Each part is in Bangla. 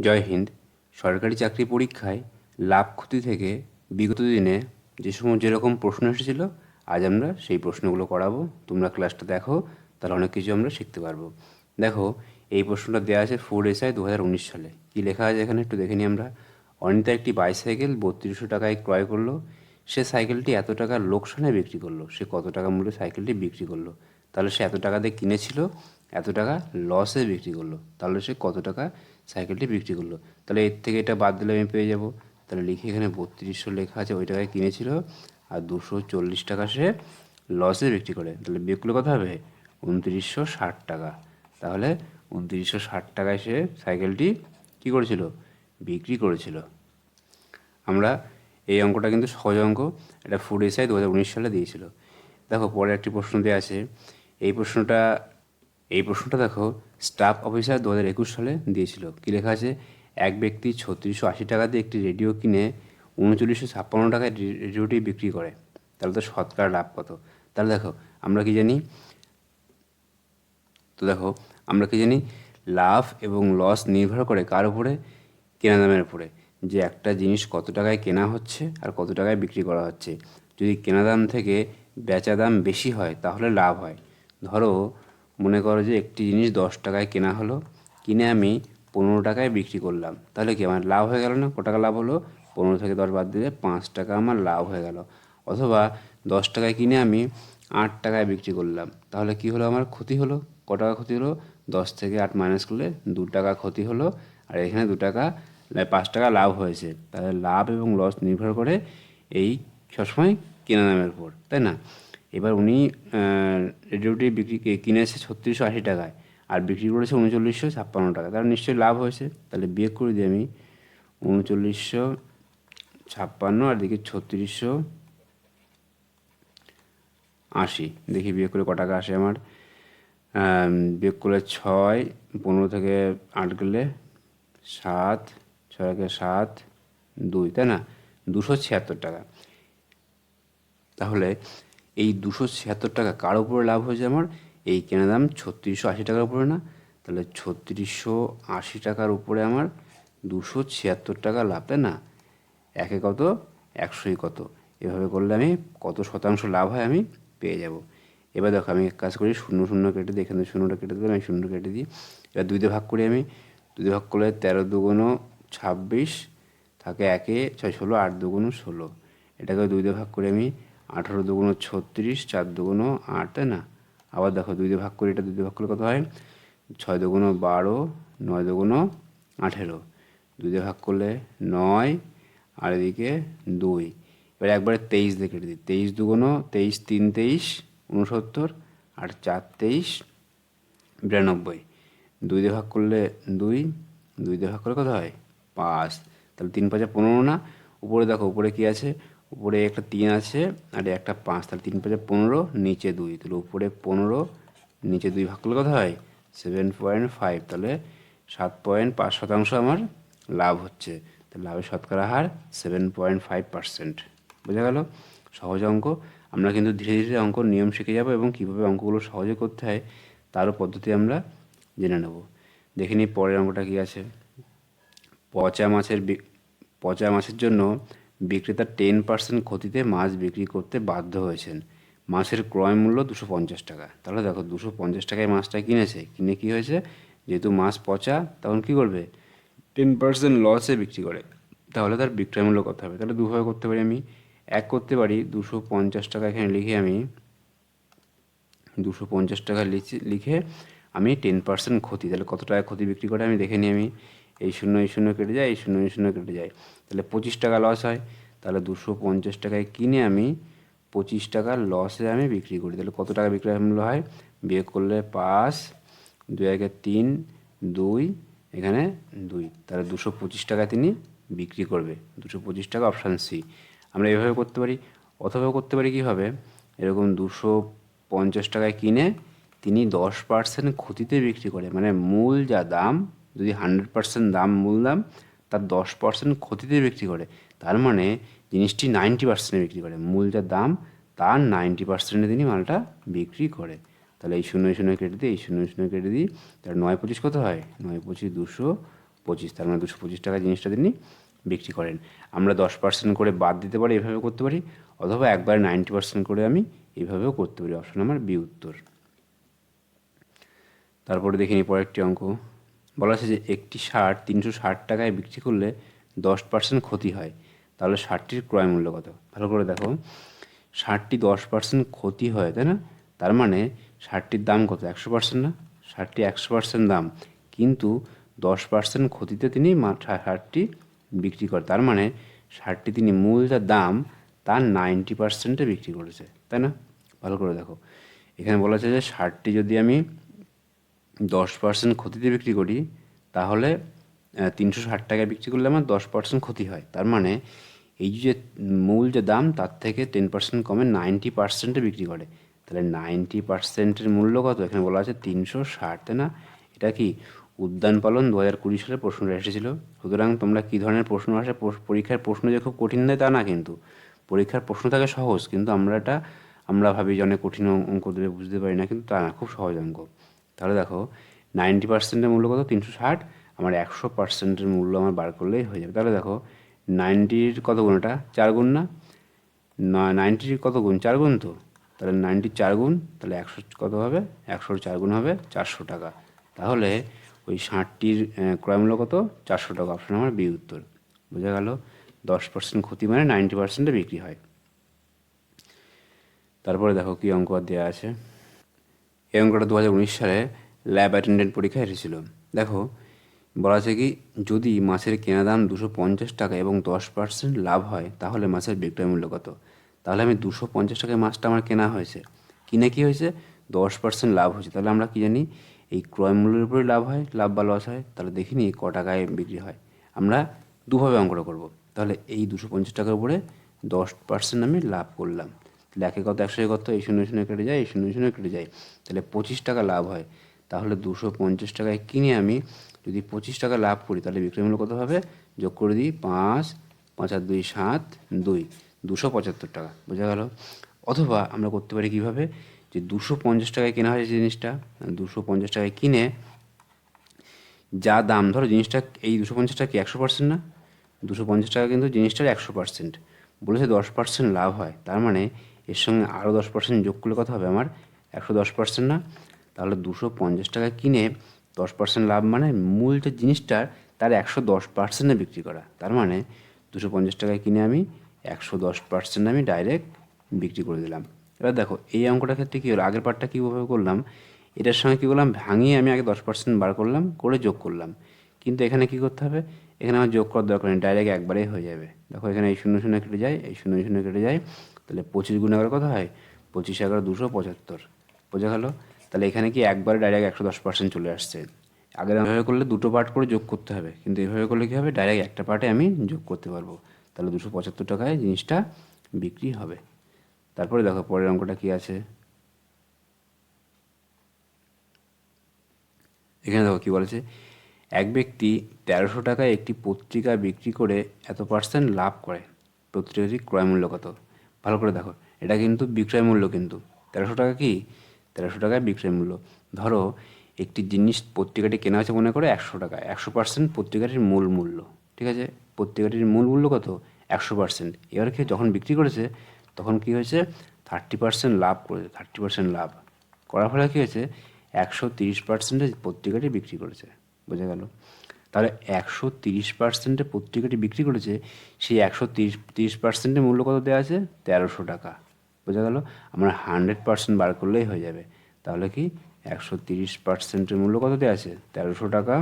জয় হিন্দ। সরকারি চাকরি পরীক্ষায় লাভ ক্ষতি থেকে বিগত দিনে যে সময় যেরকম প্রশ্ন এসেছিল, আজ আমরা সেই প্রশ্নগুলো করাবো। তোমরা ক্লাসটা দেখো, তাহলে অনেক কিছু আমরা শিখতে পারব। দেখো, এই প্রশ্নটা দেওয়া আছে ফোর এসআই দু উনিশ সালে। কী লেখা আছে এখানে একটু দেখে নিই আমরা। অনিতা একটি বাইসাইকেল বত্রিশশো টাকায় ক্রয় করল। সে সাইকেলটি এত টাকার লোকসানে বিক্রি করল। সে কত টাকা মূল্যে সাইকেলটি বিক্রি করল? তাহলে সে এত টাকা দিয়ে কিনেছিল, এত টাকা লসে বিক্রি করল। তাহলে সে কত টাকা সাইকেলটি বিক্রি করল। তাহলে এর থেকে এটা বাদ দিলে আমি পেয়ে যাব। তাহলে লিখে এখানে বত্রিশশো লেখা আছে ওই টাকায় কিনেছিল আর দুশো চল্লিশ টাকা সে লসে বিক্রি করে। তাহলে বিক্রি কত হবে? উনত্রিশশো ষাট টাকা। তাহলে উনত্রিশশো ষাট টাকায় সে সাইকেলটি কী করেছিল? বিক্রি করেছিল। আমরা এই অঙ্কটা কিন্তু সহজ অঙ্ক। এটা ফুড এসআই দু হাজার উনিশ সালে দিয়েছিল। দেখো, পরে একটি প্রশ্ন দেওয়া আছে। এই প্রশ্নটা এই প্রশ্নটা দেখো স্টাফ অফিসার দু হাজার একুশ সালে দিয়েছিল। কী লেখা আছে? এক ব্যক্তি ছত্রিশশো আশি টাকা দিয়ে একটি রেডিও কিনে উনচল্লিশশো ছাপ্পান্ন টাকায় রেডিওটি বিক্রি করে। তাহলে তো শতকরা লাভ কত? তাহলে দেখো, আমরা কি জানি? তো দেখো, আমরা কি জানি? লাভ এবং লস নির্ভর করে কার উপরে? কেনা দামের উপরে। যে একটা জিনিস কত টাকায় কেনা হচ্ছে আর কত টাকায় বিক্রি করা হচ্ছে। যদি কেনা দাম থেকে বেচা দাম বেশি হয়, তাহলে লাভ হয়। ধরো মনে করো যে একটি জিনিস দশ টাকায় কেনা হলো, কিনে আমি পনেরো টাকায় বিক্রি করলাম। তাহলে কি আমার লাভ হয়ে গেল না? ক টাকা লাভ হলো? পনেরো থেকে দশ বাদ দিলে পাঁচ টাকা আমার লাভ হয়ে গেল। অথবা দশ টাকায় কিনে আমি আট টাকায় বিক্রি করলাম। তাহলে কি হলো? আমার ক্ষতি হলো। ক টাকা ক্ষতি হলো? দশ থেকে আট মাইনাস করলে দু টাকা ক্ষতি হলো। আর এখানে দু টাকা পাঁচ টাকা লাভ হয়েছে। তাহলে লাভ এবং লস নির্ভর করে এই সবসময় কেনা দামের উপর, তাই না? এবার উনি রেডিওটি বিক্রি কিনেছে ছত্রিশশো আশি টাকায় আর বিক্রি করেছে উনচল্লিশশো ছাপ্পান্ন টাকা। তার নিশ্চয়ই লাভ হয়েছে। তাহলে বিয়োগ করে দিই আমি উনচল্লিশশো ছাপ্পান্ন আর দেখি ছত্রিশশো আশি। দেখি বিয়োগ করে ক টাকা আসে আমার। আম, বিয়োগ করলে ছয় পনেরো থেকে আট গেলে সাত ছয় একে সাত দুই তাই না? দুশো ছিয়াত্তর টাকা। তাহলে এই দুশো ছিয়াত্তর টাকা কার উপরে লাভ হয়েছে আমার? এই কেনা দাম ছত্রিশশো আশি টাকার উপরে না। তাহলে ছত্রিশশো আশি টাকার উপরে আমার দুশো ছিয়াত্তর টাকা লাভ না। একে কত? একশোই কত। এভাবে করলে আমি কত শতাংশ লাভ হয় আমি পেয়ে যাব। এবার দেখো, আমি এক কাজ করি, শূন্য শূন্য কেটে দিই এখানে শূন্যটা কেটে দিলাম, আমি শূন্য কেটে দিই। এবার দুইতে ভাগ করি আমি। দুইতে ভাগ করলে তেরো দুগুণো ছাব্বিশ থাকে একে ছয় ষোলো, আট দুগুণো ষোলো। এটাকে দুইতে ভাগ করে আমি আঠারো দুগুণো ছত্রিশ, চার দুগুণো আট না? আবার দেখো দুই দিয়ে ভাগ করে, এটা দুই দিয়ে ভাগ করলে কত হয়? ছয় দুগুণো বারো, নয় দুগুণো আঠেরো। দুই দিয়ে ভাগ করলে নয়, আর এদিকে দুই। এবার একবারে তেইশ দিয়ে কেটে দিই। তেইশ দুগুণো, তেইশ তিন তেইশ, উনসত্তর, আর চার তেইশ, বিরানব্বই। দুই দিয়ে ভাগ করলে দুই দুই দিয়ে ভাগ করলে কত হয়? পাঁচ। তাহলে তিন পাঁচে পনেরো না? উপরে দেখো, উপরে কী আছে? উপরে একটা তিন আছে, আর একটা পাঁচ, তাহলে তিন পাঁচে পনেরো, নিচে দুই, তাহলে উপরে পনেরো, নিচে দুই ভাগ করলে কত হয়? সেভেন পয়েন্ট ফাইভ তাহলে সাত পয়েন্ট পাঁচ শতাংশ আমার লাভ হচ্ছে। তাহলে লাভের শতকরা হার সেভেন পয়েন্ট ফাইভ পার্সেন্ট বোঝা গেল? সহজ অঙ্ক। আমরা কিন্তু ধীরে ধীরে অঙ্ক নিয়ম শিখে যাব এবং কীভাবে অঙ্কগুলো সহজে করতে হয়, তারও পদ্ধতি আমরা জেনে নেব। দেখে নিই পরের অঙ্কটা কী আছে। পচা মাছের পচা মাছের জন্য বিক্রেতা টেন পার্সেন্ট ক্ষতিতে মাছ বিক্রি করতে বাধ্য হয়েছেন। মাছের ক্রয় মূল্য দুশো পঞ্চাশ টাকা। তাহলে দেখো, দুশো পঞ্চাশ টাকায় মাছটা কিনেছে। কিনে কি হয়েছে? যেহেতু মাছ পচা, তখন কি করবে? টেন পার্সেন্ট লসে বিক্রি করে। তাহলে তার বিক্রয় মূল্য কত হবে? তাহলে দুভাবে করতে পারি আমি। এক করতে পারি দুশো পঞ্চাশ টাকা। এখানে লিখে আমি দুশো পঞ্চাশ টাকা লিখে আমি টেন পার্সেন্ট ক্ষতি, তাহলে কত টাকা ক্ষতি বিক্রি করে আমি দেখে নিই আমি। এই শূন্য এই শূন্য কেটে যায়, এই শূন্য এই শূন্য কেটে যায়। তাহলে পঁচিশ টাকা লস হয়, তাহলে দুশো পঞ্চাশ টাকায় কিনে আমি পঁচিশ টাকা লসে আমি বিক্রি করি। তাহলে কত টাকা বিক্রয় মূল্য হয়? বিয়োগ করলে পাঁচ দুই একে তিন, দুই, এখানে দুই। তাহলে দুশো পঁচিশ টাকা তিনি বিক্রি করবে। দুশো পঁচিশ টাকা অপশান সি আমরা এভাবে করতে পারি। অথবা করতে পারি কীভাবে এরকম দুশো পঞ্চাশ টাকায় কিনে তিনি দশ পার্সেন্ট ক্ষতিতে বিক্রি করে। মানে মূল যা দাম যদি হান্ড্রেড পার্সেন্ট দাম মূল দাম, তার দশ পার্সেন্ট ক্ষতিতে বিক্রি করে। তার মানে জিনিসটি নাইনটি পার্সেন্টে বিক্রি করে। মূল যা দাম, তার নাইনটি পার্সেন্টে তিনি মালটা বিক্রি করে। তাহলে এই শূন্য শূন্য কেটে দিই, এই শূন্য শূন্য কেটে দিই তাহলে নয় পঁচিশ কত হয়? নয় পঁচিশ, দুশো পঁচিশ। তার মানে দুশো পঁচিশ টাকা জিনিসটা তিনি বিক্রি করেন। আমরা দশ পার্সেন্ট করে বাদ দিতে পারি এভাবে করতে পারি, অথবা একবারে নাইনটি পার্সেন্ট করে আমি এইভাবেও করতে পারি। অপশন আমার বি, উত্তর। তারপরে দেখে নিই পরেরটি অঙ্ক। বলা আছে যে একটি শার্ট তিনশো ষাট টাকায় বিক্রি করলে দশ পার্সেন্ট ক্ষতি হয়। তাহলে শার্টটির ক্রয় মূল্য কত? ভালো করে দেখো। শার্টটি দশ পার্সেন্ট ক্ষতি হয়, তাই না? তার মানে শার্টটির দাম কত? একশো পার্সেন্ট না? শার্টটি একশো পার্সেন্ট দাম। কিন্তু দশ পার্সেন্ট ক্ষতিতে তিনি শার্টটি বিক্রি করে, তার মানে শার্টটি তিনি মূল যা দাম, তার নাইনটি পার্সেন্টে বিক্রি করেছে, তাই না? ভালো করে দেখো। এখানে বলা আছে যে শার্টটি যদি আমি দশ পার্সেন্ট ক্ষতিতে বিক্রি করি, তাহলে তিনশো ষাট টাকায় বিক্রি করলে আমার দশ পার্সেন্ট ক্ষতি হয়। তার মানে এই যে মূল যে দাম, তার থেকে টেন পার্সেন্ট কমে নাইনটি পার্সেন্টে বিক্রি করে। তাহলে নাইনটি পার্সেন্টের মূল্য কত? এখানে বলা আছে তিনশো ষাট না? এটা কি উদ্যান পালন দু হাজার কুড়ি সালে প্রশ্নটা এসেছিল? সুতরাং তোমরা কী ধরনের প্রশ্ন আসে? পরীক্ষার প্রশ্ন যে খুব কঠিন দেয় তা না কিন্তু। পরীক্ষার প্রশ্ন থাকে সহজ, কিন্তু আমরা এটা, আমরা ভাবি যে অনেক কঠিন অঙ্ক- দেবে, বুঝতে পারি না, কিন্তু তা না, খুব সহজ অঙ্ক। তাহলে দেখো নাইনটি পার্সেন্টের মূল্য কত? তিনশো ষাট। আমার একশো পার্সেন্টের মূল্য আমার বার করলেই হয়ে যাবে। তাহলে দেখো নাইনটির কত গুণ এটা? চার গুণ না? নাইনটির কত গুণ? চার গুণ তো? তাহলে নাইনটির চার গুণ, তাহলে একশো কত হবে? একশোর চার গুণ হবে চারশো টাকা। তাহলে ওই ষাটটির ক্রয় মূল্য কত? চারশো টাকা। অপশন আমার বি উত্তর। বোঝা গেল? দশ পার্সেন্ট ক্ষতি মানে নাইনটি পার্সেন্টে বিক্রি হয়। তারপরে দেখো কি অঙ্ক দেওয়া আছে? এই অঙ্কটা দু সালে ল্যাব অ্যাটেন্ডেন্ট পরীক্ষায় এসেছিল। দেখো, বলা আছে কি, যদি মাছের কেনা দাম দুশো পঞ্চাশ টাকা এবং দশ পার্সেন্ট লাভ হয়, তাহলে মাছের বিক্রয় মূল্য কত? তাহলে আমি দুশো পঞ্চাশ টাকায় মাছটা আমার কেনা হয়েছে। কিনে কি হয়েছে? দশ পার্সেন্ট লাভ হয়েছে। তাহলে আমরা কি জানি, এই ক্রয় মূল্যের উপরে লাভ হয়, লাভ বা লস হয়, তাহলে দেখিনি ক টাকায় বিক্রি হয়। আমরা দুভাবে অঙ্কটা করব। তাহলে এই দুশো পঞ্চাশ টাকার উপরে দশ পার্সেন্ট আমি লাভ করলাম। তাহলে কত একশো কত এই শূন্য শূন্য কেটে যায়, এই শূন্য শূন্য কেটে যায়। তাহলে পঁচিশ টাকা লাভ হয়। তাহলে দুশো পঞ্চাশ টাকায় কিনে আমি যদি পঁচিশ টাকা লাভ করি, তাহলে বিক্রয় মূল্য কত হবে? যোগ করে দিই পাঁচ পাঁচ আর দুই, সাত, দুই। দুশো পঁচাত্তর টাকা, বোঝা গেল? অথবা আমরা করতে পারি কীভাবে? যে দুশো পঞ্চাশ টাকায় কেনা হয়েছে জিনিসটা, দুশো পঞ্চাশ টাকায় কিনে যা দাম, ধরো জিনিসটা এই দুশো পঞ্চাশ টাকা কি একশো পার্সেন্ট না? দুশো পঞ্চাশ টাকা কিন্তু জিনিসটার একশো পার্সেন্ট। বলেছে দশ পার্সেন্ট লাভ হয়। তার মানে এর সঙ্গে আরও দশ পার্সেন্ট যোগ করলে কত হবে আমার? একশো দশ পার্সেন্ট না? তাহলে দুশো পঞ্চাশ টাকা কিনে দশ পার্সেন্ট লাভ মানে মূল যে জিনিসটার তার একশো দশ পার্সেন্টে বিক্রি করা। তার মানে দুশো পঞ্চাশ টাকায় কিনে আমি একশো দশ পার্সেন্ট আমি ডাইরেক্ট বিক্রি করে দিলাম। এবার দেখো, এই অঙ্কটার ক্ষেত্রে কী হলো? আগের পার্টটা কীভাবে করলাম? এটার সঙ্গে কী করলাম? ভাঙিয়ে আমি আগে দশ পার্সেন্ট বার করলাম, করে যোগ করলাম। কিন্তু এখানে কী করতে হবে? এখানে আমার যোগ করার দরকার নেই ডাইরেক্ট একবারেই হয়ে যাবে। দেখো এখানে এই শূন্য শূন্য কেটে যায়, এই শূন্য শূন্য কেটে যায়। তাহলে পঁচিশ গুণ এগারো কত হয়? পঁচিশ এগারো দুশো পঁচাত্তর। বোঝা গেল? তাহলে এখানে কি একবারে ডাইরেক্ট একশো দশ পার্সেন্ট চলে আসছে। আগে এভাবে করলে দুটো পার্ট করে যোগ করতে হবে। কিন্তু এভাবে করলে কী হবে? ডাইরেক্ট একটা পার্টে আমি যোগ করতে পারব। তাহলে দুশো পঁচাত্তর টাকায় জিনিসটা বিক্রি হবে। তারপরে দেখো পরের অঙ্কটা কী আছে? এখানে দেখো কী বলেছে? এক ব্যক্তি তেরোশো টাকায় একটি পত্রিকা বিক্রি করে এত পার্সেন্ট লাভ করে। পত্রিকাটির ক্রয় মূল্য কত? ভালো করে দেখো। এটা কিন্তু বিক্রয় মূল্য কিন্তু। তেরোশো টাকা কি? তেরোশো টাকায় বিক্রয় মূল্য। ধরো, একটি জিনিস পত্রিকাটি কেনা হয়েছে মনে করে একশো টাকা একশো পার্সেন্ট পত্রিকাটির মূল মূল্য। ঠিক আছে? পত্রিকাটির মূল মূল্য কত? একশো পার্সেন্ট এবার কি যখন বিক্রি করেছে, তখন কি হয়েছে? থার্টি পার্সেন্ট লাভ করেছে। থার্টি পার্সেন্ট লাভ। করার ফলে কী হয়েছে? একশো তিরিশ পার্সেন্টে পত্রিকাটি বিক্রি করেছে। বোঝা গেল? তাহলে একশো তিরিশ পার্সেন্টে পত্রিকাটি বিক্রি করেছে, সেই একশো তিরিশ তিরিশ পার্সেন্টের মূল্য কত দেওয়া আছে? তেরোশো টাকা। বোঝা গেল? আমরা হান্ড্রেড পার্সেন্ট বার করলেই হয়ে যাবে। তাহলে কি একশো তিরিশ পার্সেন্টের মূল্য কত দেওয়া আছে? তেরোশো টাকা।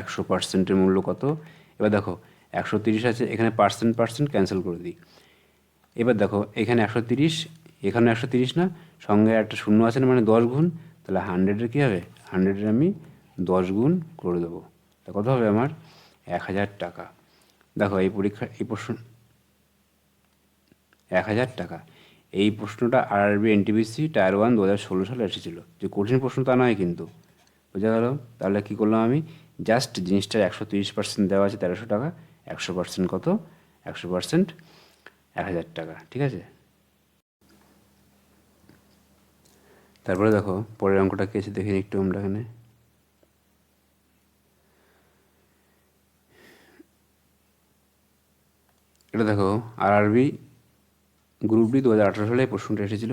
একশো পার্সেন্টের মূল্য কত? এবার দেখো, একশো তিরিশ আছে, এখানে পার্সেন্ট পার্সেন্ট ক্যান্সেল করে দিই। এবার দেখো, এখানে একশো তিরিশ এখানে একশো তিরিশ না? সঙ্গে একটা শূন্য আছে না মানে দশ গুণ? তাহলে হান্ড্রেডের কী হবে? হান্ড্রেডের আমি দশ গুণ করে দেবো। তা কত হবে আমার? এক হাজার টাকা। দেখো, এই পরীক্ষা, এই প্রশ্ন, এক হাজার টাকা। এই প্রশ্নটা আর আরআরবি এনটিপিসি টায়ার ওয়ান দু হাজার ষোলো সালে এসেছিল। যে কঠিন প্রশ্ন তা নয় কিন্তু। বোঝা গেল? তাহলে কী করলাম আমি? জাস্ট জিনিসটার একশো তিরিশ পার্সেন্ট দেওয়া আছে তেরোশো টাকা। একশো পার্সেন্ট কত? একশো পার্সেন্ট এক হাজার টাকা। ঠিক আছে? তারপরে দেখো, পরের অঙ্কটা কি দেখে নিই একটু আমরা এখানে। এটা দেখো আরআরবি গ্রুপ ডি দু হাজার আঠারো সালে প্রশ্নটা এসেছিল।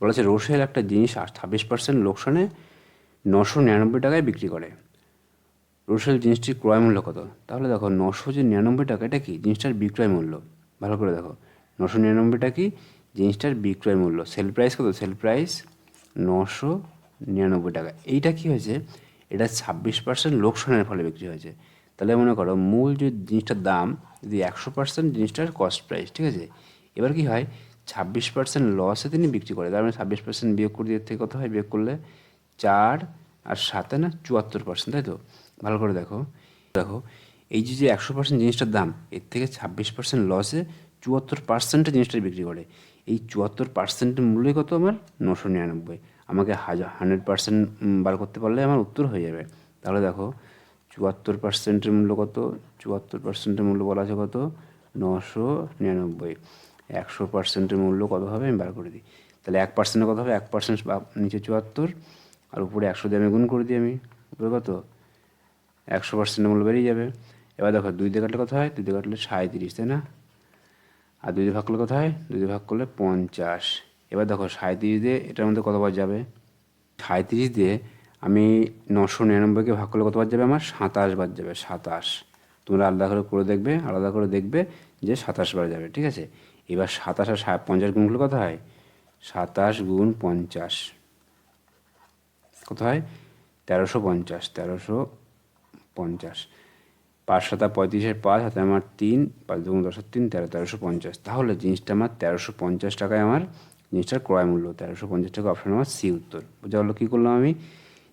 বলেছে, রোসেল একটা জিনিস ছাব্বিশ পার্সেন্ট লোকসানে নশো নিরানব্বই টাকায় বিক্রি করে। রোসেল জিনিসটির ক্রয় মূল্য কত? তাহলে দেখো নশো যে নিরানব্বই টাকা, এটা কি? জিনিসটার বিক্রয় মূল্য। ভালো করে দেখো নশো নিরানব্বইটা কি? জিনিসটার বিক্রয় মূল্য। সেল প্রাইস কত? সেল প্রাইস নশো নিরানব্বই টাকা। এইটা কি হয়েছে? এটা ছাব্বিশ পার্সেন্ট লোকসানের ফলে বিক্রি হয়েছে। তাহলে মনে করো মূল যে জিনিসটার দাম, যদি একশো পার্সেন্ট জিনিসটার কস্ট প্রাইস ঠিক আছে? এবার কি হয়? ছাব্বিশ পার্সেন্ট লসে তিনি বিক্রি করে, তার মানে ছাব্বিশ পার্সেন্ট বিয়োগ করে দিয়ে থেকে কত হয়? বিয়োগ করলে চার আর সাতে না চুয়াত্তর পার্সেন্ট তাই তো? ভালো করে দেখো দেখো, এই যে যে একশো পার্সেন্ট জিনিসটার দাম, এর থেকে ছাব্বিশ পার্সেন্ট লসে চুয়াত্তর পার্সেন্টে জিনিসটা বিক্রি করে। এই চুয়াত্তর পার্সেন্টের মূল্যই কত আমার? নশো নিরানব্বই। আমাকে হাজার হান্ড্রেড পার্সেন্ট বার করতে পারলে আমার উত্তর হয়ে যাবে। তাহলে দেখো চুয়াত্তর পার্সেন্টের মূল্য কত? চুয়াত্তর পার্সেন্টের মূল্য বলা আছে কত? নশো নিরানব্বই। একশো পার্সেন্টের মূল্য কত হবে? আমি বার করে দিই। তাহলে এক পার্সেন্টের কত হবে? এক পার্সেন্ট নিচে চুয়াত্তর। আর উপরে একশো দিয়ে আমি গুণ করে দিই আমি। উপরে কত? একশো পার্সেন্টের মূল্য বেরিয়ে যাবে। এবার দেখো, দুই দিয়ে কাটলে কত হয়? দুই দিয়ে কাটলে সাঁত্রিশ তাই না? আর দুই দিয়ে ভাগ করলে কত হয়? দুই দিয়ে ভাগ করলে পঞ্চাশ। এবার দেখো সাঁত্রিশ দিয়ে এটার মধ্যে কতবার যাবে? সাঁত্রিশ দিয়ে আমি নশো নিরানব্বইকে ভাগ করলে কতবার যাবে আমার? সাতাশ বার যাবে, সাতাশ। তোমরা আলাদা করে করে দেখবে, আলাদা করে দেখবে যে সাতাশ বার যাবে, ঠিক আছে? এবার সাতাশ আর পঞ্চাশ গুণ করলে কত হয়? সাতাশ গুণ পঞ্চাশ। কত হয়? তেরোশো পঞ্চাশ তেরোশো পঞ্চাশ। পাঁচ সাতা পঁয়ত্রিশের পাঁচ, হাতে আমার তিন, পাঁচ দুগুণ দশ তিন, তেরো, তেরোশো পঞ্চাশ। তাহলে জিনিসটা আমার তেরোশো পঞ্চাশ টাকায় আমার জিনিসটার ক্রয় মূল্য, তেরোশো পঞ্চাশ টাকা অপশান আমার সি উত্তর। বোঝা হলো কী করলাম আমি?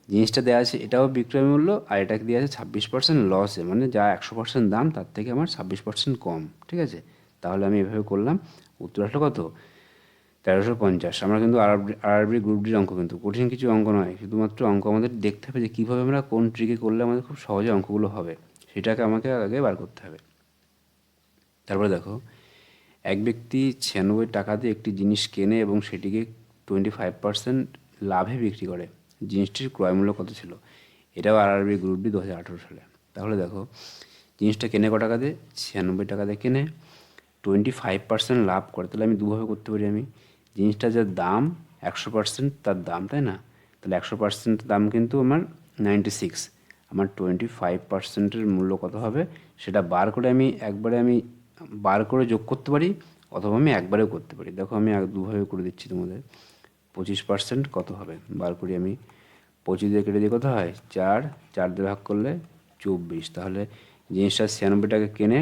জিনিসটা দেওয়া আছে, এটাও বিক্রয় মূল্য আর এটাকে দেওয়া আছে ছাব্বিশ পার্সেন্ট লসে মানে যা একশো পার্সেন্ট দাম, তার থেকে আমার ছাব্বিশ পার্সেন্ট কম, ঠিক আছে? তাহলে আমি এভাবে করলাম। উত্তর আসলো কত? তেরোশো পঞ্চাশ। আমরা কিন্তু আরবি গ্রুপ ডির অঙ্ক কিন্তু, কঠিন কিছু অঙ্ক নয়। শুধুমাত্র অঙ্ক আমাদের দেখতে হবে যে কীভাবে আমরা কোন ট্রিকে করলে আমাদের খুব সহজে অঙ্কগুলো হবে। সেটাকে আমাকে আগে বার করতে হবে। তারপরে দেখো, এক ব্যক্তি ছিয়ানব্বই টাকা দিয়ে একটি জিনিস কেনে এবং সেটিকে টোয়েন্টি ফাইভ পার্সেন্ট লাভে বিক্রি করে। জিনিসটির ক্রয় মূল্য কত ছিল? এটাও আর আরআরবি গ্রুপ ডি দু হাজার আঠেরো সালে। তাহলে দেখো, জিনিসটা কেনে ক টাকা দিয়ে? ছিয়ানব্বই টাকা দিয়ে কেনে। টোয়েন্টি ফাইভ পার্সেন্ট লাভ করে। তাহলে আমি দুভাবে করতে পারি আমি। জিনিসটা যার দাম, একশো পার্সেন্ট তার দাম, তাই না? তাহলে একশো পার্সেন্ট দাম কিন্তু আমার নাইনটি সিক্স আমার টোয়েন্টি ফাইভ পার্সেন্টের মূল্য কত হবে? সেটা বার করে আমি একবারে আমি বার করে যোগ করতে পারি, অথবা আমি একবারেও করতে পারি। দেখো, আমি দুভাবে করে দিচ্ছি তোমাদের। পঁচিশ পার্সেন্ট কত হবে? বার করি আমি। পঁচিশ দিয়ে কেটে দিয়ে কত হয়? চার। চার দিয়ে ভাগ করলে চব্বিশ। তাহলে জিনিসটা ছিয়ানব্বই টাকা কিনে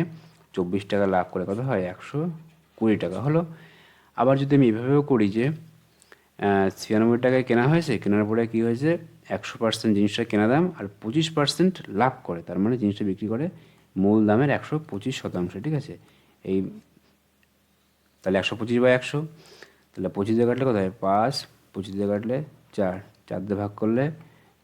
চব্বিশ টাকা লাভ করে কত হয়? একশো কুড়ি টাকা। হলো, আবার যদি আমি এভাবেও করি যে ছিয়ানব্বই টাকায় কেনা হয়েছে, কেনার পরে কী হয়েছে? একশো পার্সেন্ট জিনিসটা কেনা দাম আর পঁচিশ পার্সেন্ট লাভ করে। তার মানে জিনিসটা বিক্রি করে মূল দামের একশো পঁচিশ শতাংশ। ঠিক আছে? এই, তাহলে একশো পঁচিশ বাই একশো। তাহলে পঁচিশ দিয়ে কাটলে কোথায় পাঁচ, পঁচিশ দিয়ে কাটলে চার। চার দিয়ে ভাগ করলে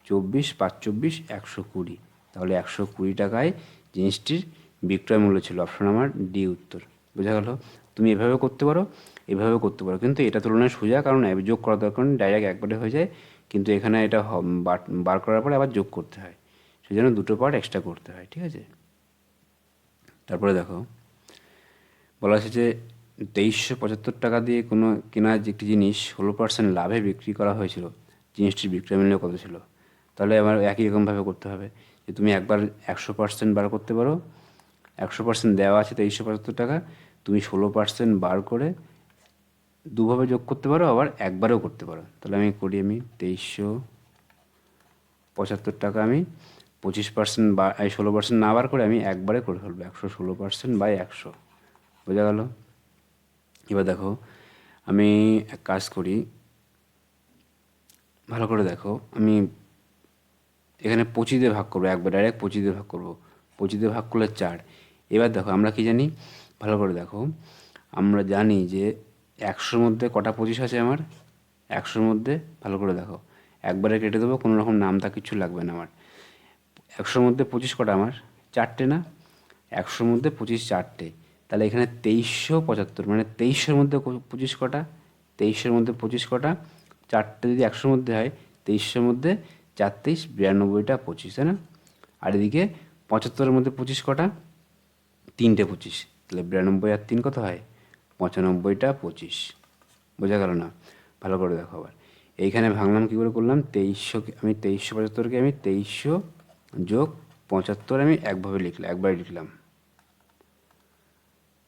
চব্বিশ, পাঁচ, চব্বিশ, একশো কুড়ি। তাহলে একশো কুড়ি টাকায় জিনিসটির বিক্রয় মূল্য ছিল। অপশন আমার ডি উত্তর। বোঝা গেল? তুমি এভাবে করতে পারো, এভাবে করতে পারো। কিন্তু এটা তুলনায় সোজা, কারণ যোগ করা দরকার ডাইরেক্ট একবারে হয়ে যায়। কিন্তু এখানে এটা বার- করার পরে আবার যোগ করতে হয়। সেই জন্য দুটো পার্ট এক্সট্রা করতে হয়, ঠিক আছে? তারপরে দেখো, বলা আছে যে তেইশশো পঁচাত্তর টাকা দিয়ে কোনো কেনা একটি জিনিস ষোলো পার্সেন্ট লাভে বিক্রি করা হয়েছিল, জিনিসটির বিক্রয় মূল্য কত ছিল? তাহলে আমার একই রকমভাবে করতে হবে যে তুমি একবার একশো পার্সেন্ট বার করতে পারো, একশো পার্সেন্ট দেওয়া আছে তেইশশো পঁচাত্তর টাকা, তুমি ষোলো পার্সেন্ট বার করে দুভাবে যোগ করতে পারো, আবার একবারেও করতে পারো। তাহলে আমি করি আমি তেইশশো পঁচাত্তর টাকা, আমি পঁচিশ পার্সেন্ট বা ষোলো পার্সেন্ট না বার করে আমি একবারে করে ফেলব, একশো ষোলো পার্সেন্ট বাই একশো। বোঝা গেল? এবার দেখো, আমি এক কাজ করি। ভালো করে দেখো, আমি এখানে পঁচিশ ভাগ করব, একবার ডাইরেক্ট পঁচিশ ভাগ করব। পঁচিশ ভাগ করলে চার। এবার দেখো, আমরা কি জানি? ভালো করে দেখো, আমরা জানি যে একশোর মধ্যে কটা পঁচিশ আছে আমার? একশোর মধ্যে, ভালো করে দেখো, একবারে কেটে দেবো, কোনো রকম নামতা কিছু লাগবে না আমার। একশোর মধ্যে পঁচিশ কটা আমার? চারটে না? একশোর মধ্যে পঁচিশ চারটে। তাহলে এখানে তেইশশো পঁচাত্তর মানে তেইশশোর মধ্যে পঁচিশ কটা, তেইশশোর মধ্যে পঁচিশ কটা, চারটে যদি একশোর মধ্যে হয়, তেইশশোর মধ্যে চার তেইশ বিরানব্বইটা পঁচিশ, তাই না? আর এদিকে পঁচাত্তরের মধ্যে পঁচিশ কটা, তিনটে পঁচিশ, তাহলে বিরানব্বই আর তিন কত হয়? পঁচানব্বইটা পঁচিশ। বোঝা গেল না? ভালো করে দেখো আবার। এইখানে ভাঙলাম কী করে করলাম? তেইশশো আমি তেইশশো পঁচাত্তরকে আমি তেইশশো যোগ পঁচাত্তর আমি একভাবে লিখলাম, একবারে লিখলাম।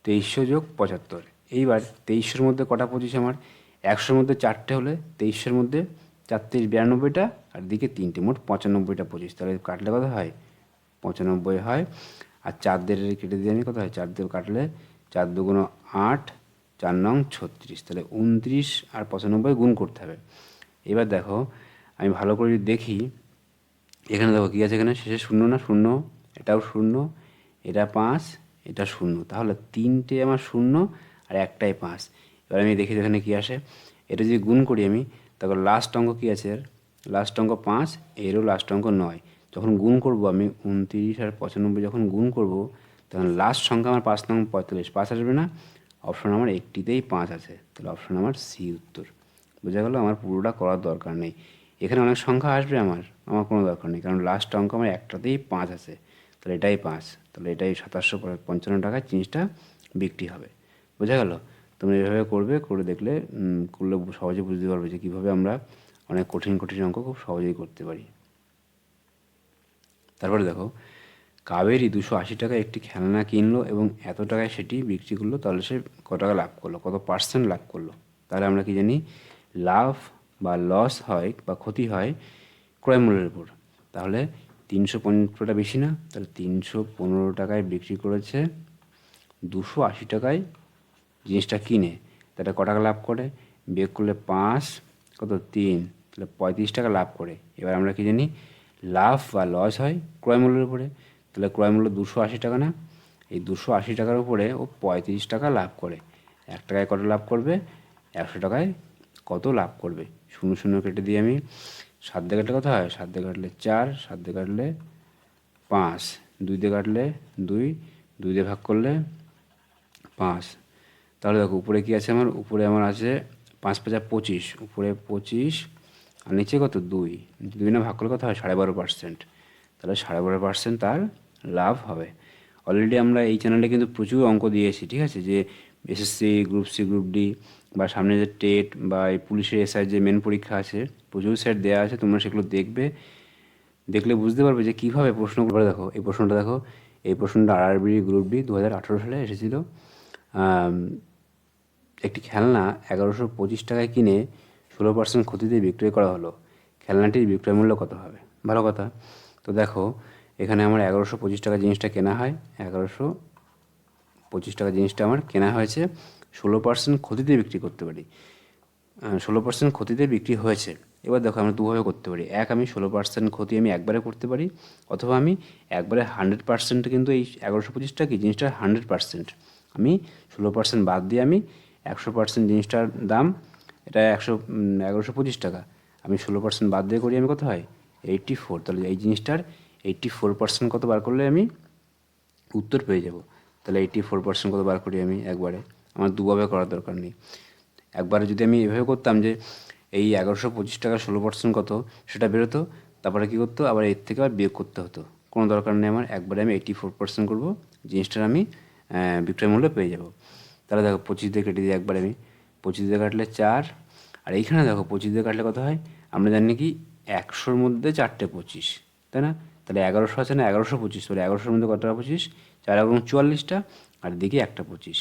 তেইশশো যোগ পঁচাত্তর। এইবার তেইশশোর মধ্যে কটা পঁচিশ আমার? একশোর মধ্যে চারটে হলে তেইশশোর মধ্যে চার তেইশ বিরানব্বইটা, আর দিকে তিনটে, মোট পঁচানব্বইটা পঁচিশ। তাহলে কাটলে কত হয়? পঁচানব্বই হয়। আর চার দের কেটে দিয়ে আমি কত হয়? চার দিয়ে কাটলে চার দুগুণ আট, চার নং ছত্রিশ। তাহলে উনত্রিশ আর পঁচানব্বই গুণ করতে হবে। এবার দেখো, আমি ভালো করে দেখি, এখানে দেখো কী আছে এখানে? শেষে শূন্য না? শূন্য। এটাও শূন্য। এটা পাঁচ। এটা শূন্য। তাহলে তিনটে আমার শূন্য আর একটাই পাঁচ। এবার আমি দেখি এখানে কী আসে। এটা যদি গুণ করি আমি তখন লাস্ট অঙ্ক কী আছে এর? লাস্ট অঙ্ক পাঁচ, এরও লাস্ট অঙ্ক নয়। যখন গুণ করব আমি উনত্রিশ আর পঁচানব্বই যখন গুণ করব, তখন লাস্ট সংখ্যা আমার পাঁচ নং পঁয়তাল্লিশ। পাঁচ আসবে না? অপশন আমার একটিতেই পাঁচ আছে। তাহলে অপশন আমার সি উত্তর। বোঝা গেল আমার পুরোটা করার দরকার নেই। এখানে অনেক সংখ্যা আসবে আমার। আমার কোনো দরকার নেই। কারণ লাস্ট অঙ্ক আমার একটাতেই পাঁচ আছে। তাহলে এটাই পাঁচ। তাহলে এটাই সাতাশশো পঞ্চান্ন টাকায় জিনিসটা বিক্রি হবে। বোঝা গেল? তোমরা এভাবে করবে, করে দেখলে করলে সহজে বুঝতে পারবে যে কীভাবে আমরা অনেক কঠিন কঠিন অঙ্ক খুব সহজেই করতে পারি। তারপরে দেখো, কাবেরি দুশো আশি টাকায় একটি খেলনা কিনলো এবং এত টাকায় সেটি বিক্রি করল, তাহলে সে কত টাকা লাভ করল, কত পার্সেন্ট লাভ করল? তাহলে আমরা কি জানি, লাভ বা লস হয় বা ক্ষতি হয় ক্রয় মূল্যের উপর। তাহলে তিনশো পনেরোটা বেশি না, তাহলে তিনশো পনেরো টাকায় বিক্রি করেছে, দুশো আশি টাকায় জিনিসটা কিনে। তাহলে ক টাকা লাভ করে? বিয়োগ করলে পাঁচ, কত? তিন। তাহলে পঁয়ত্রিশ টাকা লাভ করে। এবার আমরা কি জানি? লাভ বা লস হয় ক্রয় মূল্যের উপরে। তাহলে ক্রয় মূল্য দুশো আশি টাকা না? এই দুশো আশি টাকার উপরে ও পঁয়ত্রিশ টাকা লাভ করে। এক টাকায় কত লাভ করবে? একশো টাকায় কত লাভ করবে? শূন্য শূন্য কেটে দিয়ে আমি। সাত দিয়ে কাটলে কত হয়? সাত দিয়ে কাটলে চার, সাত দিয়ে কাটলে পাঁচ। দুই দিয়ে কাটলে দুই দুই দিয়ে ভাগ করলে পাঁচ। তাহলে দেখো, উপরে কি আছে আমার? উপরে আমার আছে পাঁচ পাঁচা পঁচিশ। উপরে পঁচিশ, আর নিচে কত? দুই। দুই না ভাগ করলে কত হয়? সাড়ে বারো পার্সেন্ট তাহলে সাড়ে বারো পার্সেন্ট তার লাভ হবে। অলরেডি আমরা এই চ্যানেলে কিন্তু প্রচুর অঙ্ক দিয়েছি, ঠিক আছে? যে SSC group C group D বা সামনে যে টেট বা এই পুলিশের এসআই যে মেন পরীক্ষা আছে, প্রচুর সেট দেওয়া আছে, তোমরা সেগুলো দেখবে। দেখলে বুঝতে পারবে যে কীভাবে প্রশ্ন করে। দেখো, এই প্রশ্নটা দেখো, এই প্রশ্নটা আরআরবি গ্রুপ ডি দু হাজার আঠেরো সালে এসেছিল। একটি খেলনা এগারোশো পঁচিশ টাকায় কিনে ষোলো পার্সেন্ট ক্ষতিতে বিক্রয় করা হলো। খেলনাটির বিক্রয় মূল্য কত হবে? ভালো কথা। তো দেখো, এখানে আমার এগারোশো পঁচিশ টাকা জিনিসটা কেনা হয়। এগারোশো পঁচিশ টাকা জিনিসটা আমার কেনা হয়েছে। ষোলো পার্সেন্ট ক্ষতিতে বিক্রি করতে পারি। ষোলো পার্সেন্ট ক্ষতিতে বিক্রি হয়েছে। এবার দেখো আমরা দুভাবে করতে পারি। এক আমি ষোলো পার্সেন্ট ক্ষতি আমি একবারে করতে পারি, অথবা আমি একবারে হান্ড্রেড পার্সেন্ট কিন্তু এই এগারোশো পঁচিশটা কি জিনিসটা হান্ড্রেড পার্সেন্ট আমি ষোলো পার্সেন্ট বাদ দিয়ে আমি একশো পার্সেন্ট জিনিসটার দাম, এটা একশো এগারোশো পঁচিশ টাকা। আমি ষোলো পার্সেন্ট বাদ দিয়ে করি আমি কত হয়? Eighty four. তাহলে এই জিনিসটার এইট্টি ফোর পার্সেন্ট কত বার করলে আমি উত্তর পেয়ে যাব? তাহলে এইট্টি ফোর পার্সেন্ট কত বার করি আমি একবারে? আমার দুভাবে করার দরকার নেই। একবারে যদি আমি এভাবে করতাম যে এই এগারোশো পঁচিশ টাকা ষোলো পার্সেন্ট কত, সেটা বেরোতো, তারপরে কী করতো? আবার এর থেকে আবার বিয়োগ করতে হতো। কোনো দরকার নেই আমার, একবারে আমি এইটি ফোর পার্সেন্ট করব, জিনিসটার আমি বিক্রয় মূল্য পেয়ে যাব। তাহলে দেখো পঁচিশ দিয়ে কেটে দিই একবারে আমি। পঁচিশ দিয়ে কাটলে চার, আর এইখানে দেখো পঁচিশ দিয়ে কাটলে কত হয়? আমরা জানি কি একশোর মধ্যে চারটে পঁচিশ, তাই না? তাহলে এগারোশো আছে না, এগারোশো পঁচিশ, তাহলে এগারোশোর মধ্যে কতটা পঁচিশ? চার এবং চুয়াল্লিশটা, আর দিকে একটা পঁচিশ।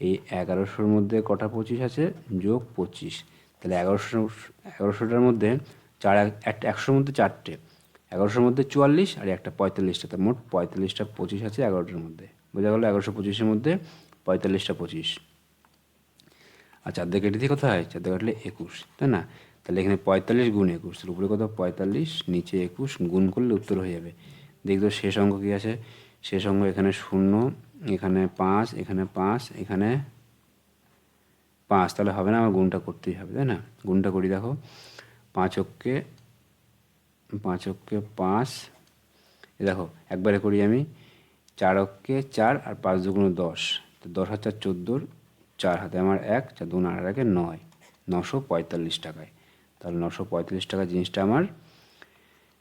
এই এগারোশোর মধ্যে কটা পঁচিশ আছে? যোগ পঁচিশ। তাহলে এগারোশো, এগারোশোটার মধ্যে চার, এক- একটা একশোর মধ্যে চারটে। এগারোশোর মধ্যে চুয়াল্লিশ আর একটা পঁয়তাল্লিশটা। তার মোট পঁয়তাল্লিশটা পঁচিশ আছে এগারোটার মধ্যে। বোঝা গেলো এগারোশো পঁচিশের মধ্যে পঁয়তাল্লিশটা পঁচিশ। আর চার দিয়ে কেটে দিয়ে কত হয় চার দিয়ে কাটলে একুশ, তাই না? তাহলে এখানে পঁয়তাল্লিশ গুণ একুশ। তাহলে উপরে কত পঁয়তাল্লিশ, নিচে একুশ, গুণ করলে উত্তর হয়ে যাবে। দেখতো শেষ অঙ্ক কী আছে? শেষ অঙ্ক এখানে শূন্য এখানে পাঁচ এখানে পাঁচ এখানে পাঁচ। তাহলে হবে না, আমার গুণটা করতেই হবে, তাই না? গুণটা করি, দেখো। পাঁচ অক্ষে, পাঁচ এ দেখো, একবারে করি আমি। চার অক্ষে চার আর পাঁচ দুগুণ দশ। তো দশ হাজার চোদ্দোর চার হাতে আমার এক, চার দুগুণ আট একে নয়। নশো পঁয়তাল্লিশ টাকায়। তাহলে নশো পঁয়তাল্লিশ টাকা জিনিসটা আমার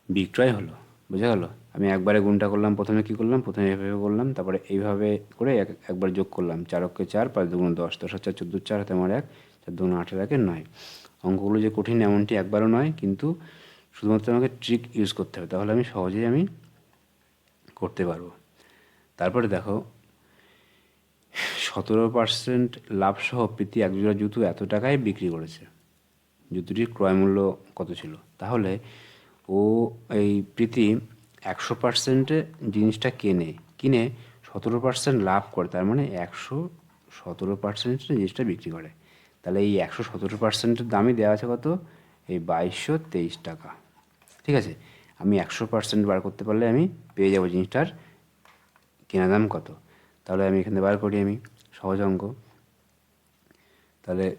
বিক্রয় হলো, বোঝা গেলো? আমি একবারে গুণটা করলাম, প্রথমে কী করলাম? প্রথমে এভাবে করলাম তারপরে এইভাবে করে এক, একবার যোগ করলাম। চার অক্ষে চার, পাঁচ দুগুণ দশ দশ চার চোদ্দ, চার হাতে আমার এক, চার দুগুণ আঠেরো একে নয়। অঙ্কগুলো যে কঠিন, এমনটি একবারও নয়, কিন্তু শুধুমাত্র আমাকে ট্রিক ইউজ করতে হবে, তাহলে আমি সহজেই আমি করতে পারব। তারপরে দেখো, সতেরো পার্সেন্ট লাভসহ প্রীতি এক জোড়া জুতো এত টাকায় বিক্রি করেছে? জুতোটির ক্রয় মূল্য কত ছিল? তাহলে ও এই প্রীতি একশো পার্সেন্টে জিনিসটা কেনে, কিনে সতেরো পার্সেন্ট লাভ করে, তার মানে একশো সতেরো পার্সেন্ট জিনিসটা বিক্রি করে। তাহলে এই একশো সতেরো পার্সেন্টের দামই দেওয়া আছে কত? এই বাইশশো তেইশ টাকা। ঠিক আছে? আমি একশো পার্সেন্ট বার করতে পারলে আমি পেয়ে যাব জিনিসটার কেনা দাম কত? তাহলে আমি এখানে বার করি আমি, সহজ অঙ্ক। তাহলে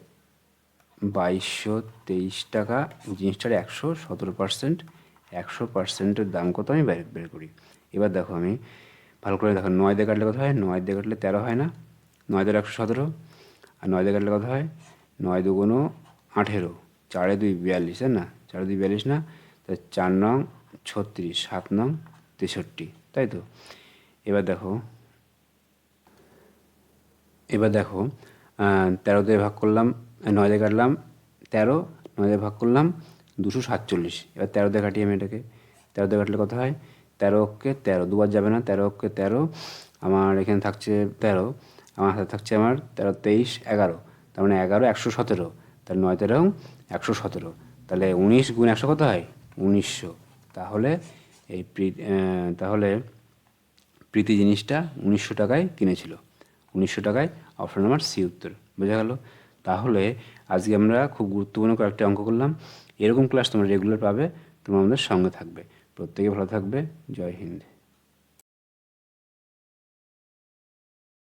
বাইশশো তেইশ টাকা জিনিসটার একশো সতেরো পার্সেন্ট একশো পার্সেন্টের দাম কত আমি বের বের করি। এবার দেখো আমি ভালো করে দেখো, নয় দিয়ে কাটলে কত হয়? নয় দিয়ে কাটলে তেরো হয় না। নয় দিয়ে একশো সতেরো। আর নয় দিয়ে কাটলে কত হয়? নয় দুগুণ আঠেরো। চারে দুই বিয়াল্লিশ না? চারে দুই বিয়াল্লিশ না? তা চার নং ছত্রিশ, সাত নং তেষট্টি, তাই তো? এবার দেখো এবার দেখো তেরো দিয়ে ভাগ করলাম, নয় দিয়ে কাটলাম তেরো, নয় দিয়ে ভাগ করলাম দুশো সাতচল্লিশ। এবার তেরো দিয়ে কাটি আমি এটাকে, তেরো দিয়ে কাটলে কত হয়? তেরো অক্ষে তেরো, দুবার যাবে না, তেরো অক্ষে তেরো, আমার এখানে থাকছে তেরো, আমার হাতে থাকছে আমার তেরো, তেইশ, এগারো, তার মানে এগারো, একশো সতেরো, তাহলে নয়, তেরো, একশো সতেরো, তাহলে উনিশ গুণ একশো কত হয়? উনিশশো। তাহলে এই তাহলে প্রীতি জিনিসটা উনিশশো টাকায় কিনেছিল। উনিশশো টাকায় অপশন নাম্বার সি উত্তর, বোঝা গেল? তাহলে আজকে আমরা খুব গুরুত্বপূর্ণ কয়েকটি অঙ্ক করলাম। এরকম ক্লাস তোমরা রেগুলার পাবে তোমরা আমাদের সঙ্গে থাকবে। প্রত্যেকে ভালো থাকবে। জয় হিন্দ।